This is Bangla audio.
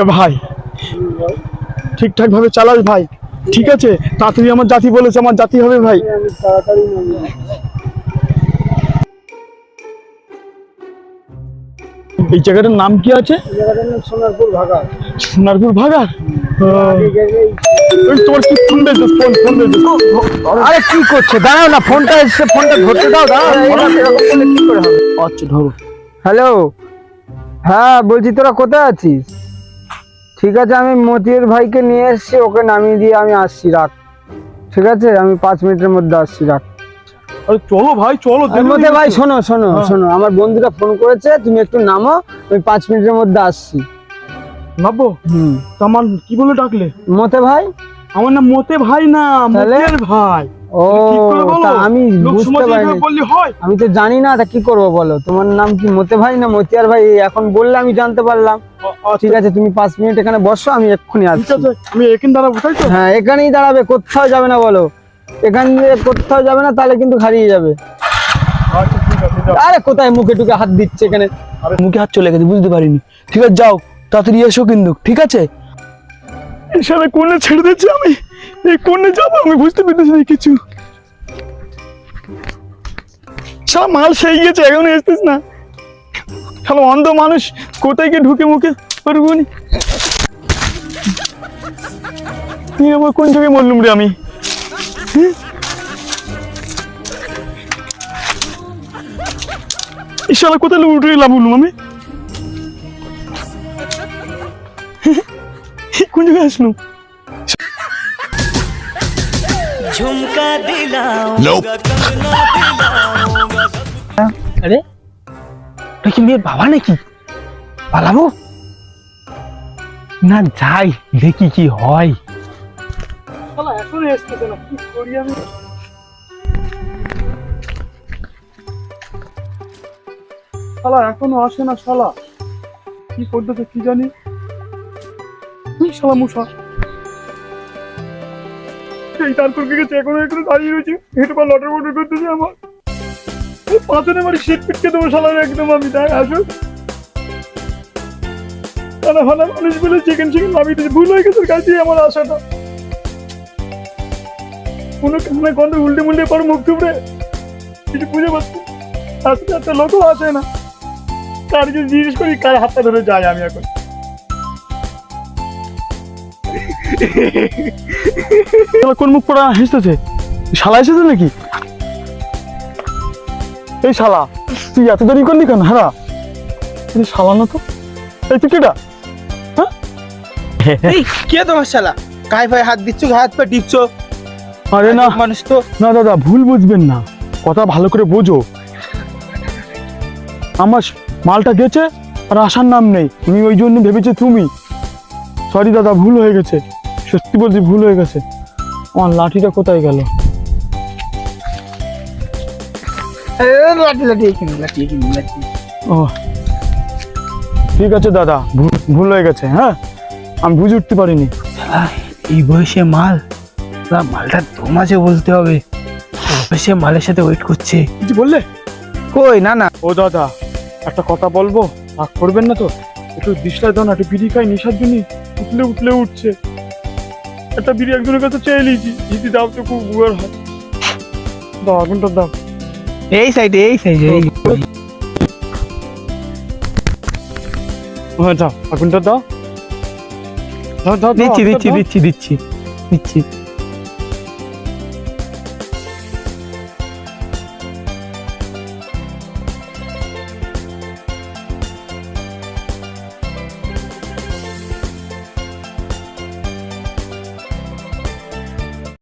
এ ভাই ঠিকঠাক ভাবে চালাস ভাই ঠিক আছে? তাড়াতাড়ি আমার জাতি বলেছে আমার জাতি হবে ভাই। তাড়াতাড়ি এই জায়গাটার নাম কি আছে? সোনারপুর ভাগা। সোনারপুর তোমার কি ফোন দিয়েছিস ফোন ফোন দিয়েছিস আরে কি করছ? দাঁড়াও না ফোনটা এসে ফোনটা ধরতে দাও দাঁড়াও। আচ্ছা ধরো। হ্যালো। হ্যাঁ বলছি তোরা কোথায় আছিস? ঠিক আছে আমি মতির ভাইকে নিয়ে এসেছি ওকে নামিয়ে দিয়ে আমি আসছি রাখ। ঠিক আছে? আমি পাঁচ মিনিটের মধ্যে আসছি রাখ। আরে চলো ভাই চলো মতে ভাই শোনো শোনো হ্যাঁ। শোনো আমার বন্ধুরা ফোন করেছে তুমি একটু নামো আমি পাঁচ মিনিটের মধ্যে আসছি। হুম। আমার কি বলে ডাকলে? মতে ভাই? আমার নাম মতে ভাই না? মতের ভাই। ও আমি বুঝতে পারিনি। আমি তো জানি না তা কি করব বলো? তোমার নাম কি মতে ভাই না মতিয়ার ভাই? এখন বললে আমি জানতে পারলাম। ঠিক আছে তুমি পাঁচ মিনিট এখানে বসো আমি এক্ষুনি আসছি। আমি এখানে দাঁড়াবো তাই তো? হ্যাঁ এখানেই দাঁড়াবে কোথাও যাবে না বলো। এখান দিয়ে কোথাও যাবে না তাহলে কিন্তু হারিয়ে যাবে। আচ্ছা। আরে কোথায় মুখে টুকে হাত দিচ্ছে এখানে? মুখে হাত চলে গেছে বুঝতে পারিনি। ঠিক আছে যাও তাড়াতাড়ি এসো কিন্তু ঠিক আছে? শালা কোনে ছেড়ে দিচ্ছি আমি। এই কোনে যাব আমি বুঝতে পারতেছি না কিছু। সব মাল সেই গেছে এখন এসতিস না? শালো অন্ধ মানুষ কোথায় গিয়ে ঢুকে মুখে পারবুনি তুই কোন জায়গায় মরলুম রে আমি? হ্যাঁ? ইশালা কোথায় উঠে লাভ বললুম আমি? হ্যাঁ? কোন জায়গায় আসলুম? ঝুমকা দিলাম কি মেয়ের বাবা নাকি? পালাবো? না যাই, দেখি কি হয়। এখনও আসে না শালা। কি করতেছে কি জানি? শালা মুসা এই তারপর গেছে? এখনও এখনও দাঁড়িয়ে রয়েছে। হেঁটে লটার মটর করতেছে আমার। পাঁচনে পিটকে দেবো একদম আমি মানুষ বলে চিকেন চিকেন দিয়েছে। ভুল হয়ে গেছে কাছে আমার আশাটা। কোনো উল্টে মুল্টে পর মুখ টুকরে কিছু বুঝে পাচ্ছি আস্তে আস্তে লোকও আসে না। কার যে জিজ্ঞেস করি, কার হাতটা ধরে যাই আমি এখন? কোন মুখ পড়া হেসতেছে শালা এসেছে নাকি? এই শালা তুই এত দেরি করলি কেন? হ্যাঁ শালা না তো। এই তুই কেটা এই কে তোমার শালা? গায়ে ভাই হাত দিচ্ছ হাত পা টিপছো? আরে না। মানুষ তো। না দাদা ভুল বুঝবেন না। কথা ভালো করে বোঝো। আমার মালটা গেছে আর আসার নাম নেই। আমি ওই জন্য ভেবেছি তুমি। সরি দাদা ভুল হয়ে গেছে। সত্যি বলছি ভুল হয়ে গেছে। আমার লাঠিটা কোথায় গেল? লাঠি লাঠি এখানে লাঠি এখানে লাঠি। ও। ঠিক আছে দাদা ভুল হয়ে গেছে হ্যাঁ? আমি বুঝে উঠতে পারিনি। এই বয়সে মাল? মালটা তোমাছে বলতে হবে। বয়সে মালের সাথে ওয়েট করছে। কিছু বললে? কই না না। ও দাদা একটা কথা বলব? রাগ করবেন না তো? একটু দিশলাই দাও না একটু বিড়ি খাই নেশার জন্য উঠলে উঠলে উঠছে। একটা বিড়ি একজনের কাছে চেয়ে নিয়েছি। যদি দাও তো খুব উয়ার হয় দাও আগুনটা দাও। এই সাইডে এই সাইডে এই দাও আগুনটা দাও, দিচ্ছি দিচ্ছি দিচ্ছি দিচ্ছি দিচ্ছি।